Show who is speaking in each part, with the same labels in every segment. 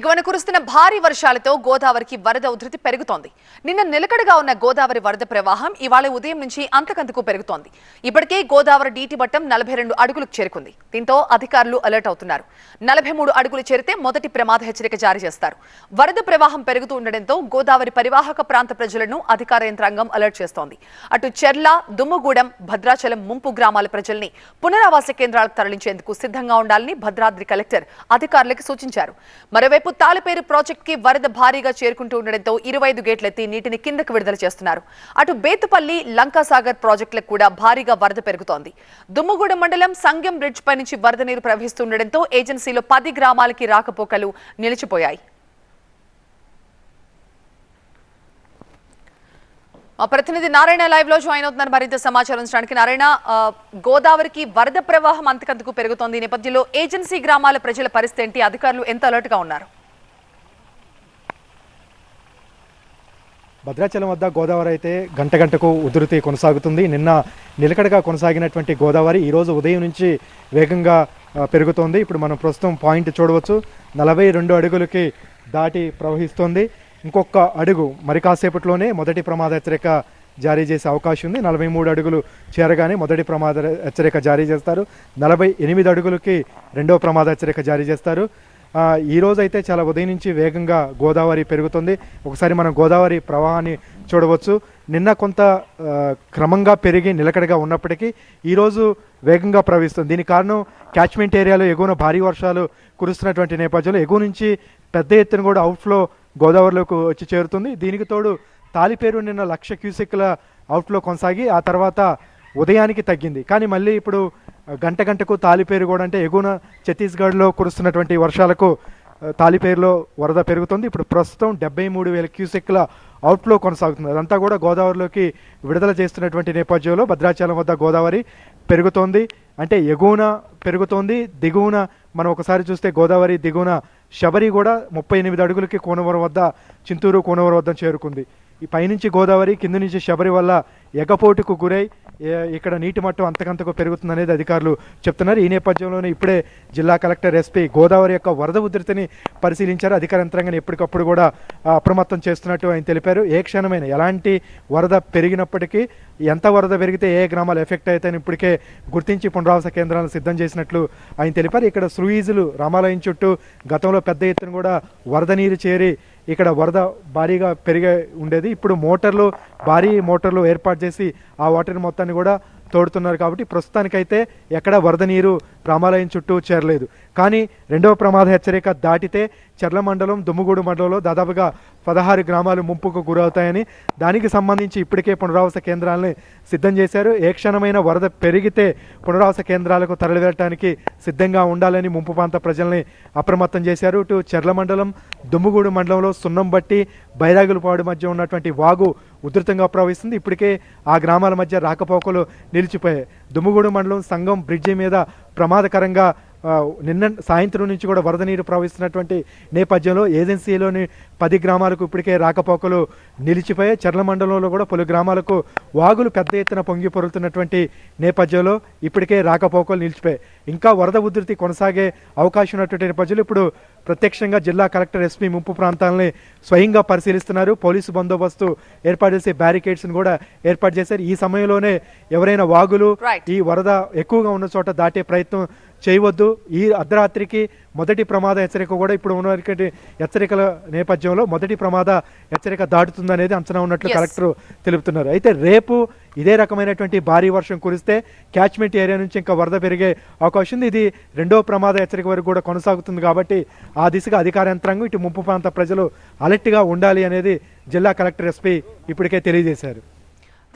Speaker 1: ఎగువన కురుస్తున్న భారీ వర్షాలతో గోదావరికి వరద ఉధృతి పెరుగుతోంది. నిన్న నిలకడగా ఉన్న గోదావరి వరద ప్రవాహం ఇవాళ ఉదయం నుంచి అంతకంతకు పెరుగుతోంది. ఇప్పటికే గోదావరి డీటి మట్టం నలభై రెండు అడుగులకు చేరుకుంది. దీంతో అధికారులు అలర్ట్ అవుతున్నారు. నలభై మూడు అడుగులు చేరితే మొదటి ప్రమాద హెచ్చరిక జారీ చేస్తారు. వరద ప్రవాహం పెరుగుతూ ఉండడంతో గోదావరి పరివాహక ప్రాంత ప్రజలను అధికార యంత్రాంగం అలర్ట్ చేస్తోంది. అటు చెర్ల దుమ్ముగూడెం భద్రాచలం ముంపు గ్రామాల ప్రజల్ని పునరావాస కేంద్రాలకు తరలించేందుకు సిద్ధంగా ఉండాలని భద్రాద్రి కలెక్టర్ అధికారులకు సూచించారు. మరోవైపు తాలిపేరు ప్రాజెక్ట్కి వరద భారీగా చేరుకుంటూ ఉండడంతో ఇరవై ఐదు గేట్లెత్తి నీటిని కిందకు విడుదల చేస్తున్నారు. అటు బేతుపల్లి లంకాసాగర్ ప్రాజెక్టులకు కూడా భారీగా వరద పెరుగుతోంది. దుమ్మగూడెం మండలం సంగం బ్రిడ్జ్ పై నుంచి వరద నీరు ప్రవహిస్తుండటంతో ఏజెన్సీలో పది గ్రామాలకి రాకపోకలు నిలిచిపోయాయి. ప్రతినిధి నారాయణ లైవ్లో జాయిన్ అవుతున్నారు. మరింత సమాచారం ఉంచడానికి నారాయణ గోదావరికి వరద ప్రవాహం అంతకంతకు పెరుగుతోంది. ఈ నేపథ్యంలో ఏజెన్సీ గ్రామాల ప్రజల పరిస్థితి ఏంటి? అధికారులు ఎంత అలర్ట్గా ఉన్నారు?
Speaker 2: భద్రాచలం వద్ద గోదావరి అయితే గంట గంటకు ఉధృతి కొనసాగుతుంది. నిన్న నిలకడగా కొనసాగినటువంటి గోదావరి ఈరోజు ఉదయం నుంచి వేగంగా పెరుగుతోంది. ఇప్పుడు మనం ప్రస్తుతం పాయింట్ చూడవచ్చు. నలభై రెండు అడుగులకి దాటి ప్రవహిస్తోంది. ఇంకొక అడుగు మరి కాసేపట్లోనే మొదటి ప్రమాద హెచ్చరిక జారీ చేసే అవకాశం ఉంది. నలభై మూడు అడుగులు చేరగానే మొదటి ప్రమాద హెచ్చరిక జారీ చేస్తారు. నలభై ఎనిమిది అడుగులకి రెండవ ప్రమాద హెచ్చరిక జారీ చేస్తారు. ఈ రోజైతే అయితే చాలా ఉదయం నుంచి వేగంగా గోదావరి పెరుగుతుంది. ఒకసారి మనం గోదావరి ప్రవాహాన్ని చూడవచ్చు. నిన్న కొంత క్రమంగా పెరిగి నిలకడగా ఉన్నప్పటికీ ఈరోజు వేగంగా ప్రవహిస్తుంది. దీని కారణం క్యాచ్మెంట్ ఏరియాలో ఎగువన భారీ వర్షాలు కురుస్తున్నటువంటి నేపథ్యంలో ఎగువ నుంచి పెద్ద ఎత్తున కూడా అవుట్ఫ్లో గోదావరిలోకి వచ్చి చేరుతుంది. దీనికి తోడు తాలిపేరు నిన్న లక్ష క్యూసెక్ల అవుట్లో కొనసాగి ఆ తర్వాత ఉదయానికి తగ్గింది. కానీ మళ్ళీ ఇప్పుడు గంట గంటకు తాలిపేరు కూడా అంటే ఎగువన ఛత్తీస్గఢ్లో కురుస్తున్నటువంటి వర్షాలకు తాలిపేరులో వరద పెరుగుతుంది. ఇప్పుడు ప్రస్తుతం డెబ్బై మూడు వేల క్యూసెక్ల అవుట్ఫ్లో కొనసాగుతుంది. అదంతా కూడా గోదావరిలోకి విడుదల చేస్తున్నటువంటి నేపథ్యంలో భద్రాచలం వద్ద గోదావరి పెరుగుతోంది. అంటే ఎగువన పెరుగుతోంది. దిగువన మనం ఒకసారి చూస్తే గోదావరి దిగువన శబరి కూడా ముప్పై ఎనిమిది అడుగులకి కోనవరం వద్ద చింతూరు కోనవరం వద్ద చేరుకుంది. ఈ పైనుంచి గోదావరి కింద నుంచి శబరి వల్ల ఎగపోటుకు గురై ఇక్కడ నీటి మట్టం అంతకంతకు పెరుగుతుందనేది అధికారులు చెప్తున్నారు. ఈ నేపథ్యంలోనే ఇప్పుడే జిల్లా కలెక్టర్ ఎస్పీ గోదావరి యొక్క వరద ఉధృతిని పరిశీలించారు. అధికార యంత్రాంగాన్ని ఎప్పటికప్పుడు కూడా అప్రమత్తం చేస్తున్నట్టు ఆయన తెలిపారు. ఏ క్షణమైన ఎలాంటి వరద పెరిగినప్పటికీ ఎంత వరద పెరిగితే ఏ గ్రామాలు ఎఫెక్ట్ అవుతాయని ఇప్పటికే గుర్తించి పునరావాస కేంద్రాలను సిద్ధం చేసినట్లు ఆయన తెలిపారు. ఇక్కడ స్లూయిజులు రామాలయం చుట్టూ గతంలో పెద్ద ఎత్తున కూడా వరద నీరు చేరి ఇక్కడ వరద భారీగా పెరిగే ఉండేది. ఇప్పుడు మోటార్లు భారీ మోటార్లు ఏర్పాటు చేసి ఆ వాటర్ మొత్తాన్ని కూడా తోడుతున్నారు కాబట్టి ప్రస్తుతానికైతే ఎక్కడ వరద నీరు ప్రామాలయం చుట్టూ చేరలేదు. కానీ రెండవ ప్రమాద హెచ్చరిక దాటితే చెర్ల మండలం దుమ్ముగూడు మండలంలో దాదాపుగా పదహారు గ్రామాలు ముంపుకు గురవుతాయని దానికి సంబంధించి ఇప్పటికే పునరావాస కేంద్రాలని సిద్ధం చేశారు. ఏ క్షణమైన వరద పెరిగితే పునరావాస కేంద్రాలకు తరలివెళ్ళటానికి సిద్ధంగా ఉండాలని ముంపు ప్రాంత ప్రజల్ని అప్రమత్తం చేశారు. ఇటు చెర్ల మండలం దుమ్ముగూడు మండలంలో సున్నం బట్టి బైరాగులపాడు మధ్య ఉన్నటువంటి వాగు ఉధృతంగా ప్రవహిస్తుంది. ఇప్పటికే ఆ గ్రామాల మధ్య రాకపోకలు నిలిచిపోయాయి. దుమ్ముగూడు మండలం సంగం బ్రిడ్జి మీద ప్రమాదకరంగా నిన్న సాయంత్రం నుంచి కూడా వరద నీరు ప్రవహిస్తున్నటువంటి నేపథ్యంలో ఏజెన్సీలోని పది గ్రామాలకు ఇప్పటికే రాకపోకలు నిలిచిపోయాయి. చర్ల మండలంలో కూడా పలు గ్రామాలకు వాగులు పెద్ద ఎత్తున పొంగి పొరులుతున్నటువంటి నేపథ్యంలో ఇప్పటికే రాకపోకలు నిలిచిపోయాయి. ఇంకా వరద ఉధృతి కొనసాగే అవకాశం ఉన్నటువంటి నేపథ్యంలో ఇప్పుడు ప్రత్యక్షంగా జిల్లా కలెక్టర్ ఎస్పీ ముంపు ప్రాంతాలని స్వయంగా పరిశీలిస్తున్నారు. పోలీసు బందోబస్తు ఏర్పాటు చేసే బ్యారికేడ్స్ని కూడా ఏర్పాటు చేశారు. ఈ సమయంలోనే ఎవరైనా వాగులు. ఈ వరద ఎక్కువగా ఉన్న చోట దాటే ప్రయత్నం చేయవద్దు. ఈ అర్ధరాత్రికి మొదటి ప్రమాద హెచ్చరిక కూడా ఇప్పుడు ఉన్నటువంటి హెచ్చరికల నేపథ్యంలో మొదటి ప్రమాద హెచ్చరిక దాటుతుందనేది అంచనా ఉన్నట్లు. కలెక్టర్ తెలుపుతున్నారు. అయితే రేపు ఇదే రకమైనటువంటి భారీ వర్షం కురిస్తే క్యాచ్మెంట్ ఏరియా నుంచి ఇంకా వరద పెరిగే అవకాశం ఉంది. ఇది రెండో ప్రమాద హెచ్చరిక వరకు కూడా కొనసాగుతుంది కాబట్టి ఆ దిశగా అధికార యంత్రాంగం ఇటు ముంపు ప్రాంత ప్రజలు అలర్ట్గా ఉండాలి అనేది జిల్లా కలెక్టర్ ఎస్పీ ఇప్పటికే తెలియజేశారు.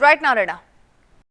Speaker 1: రైట్ నారాయణ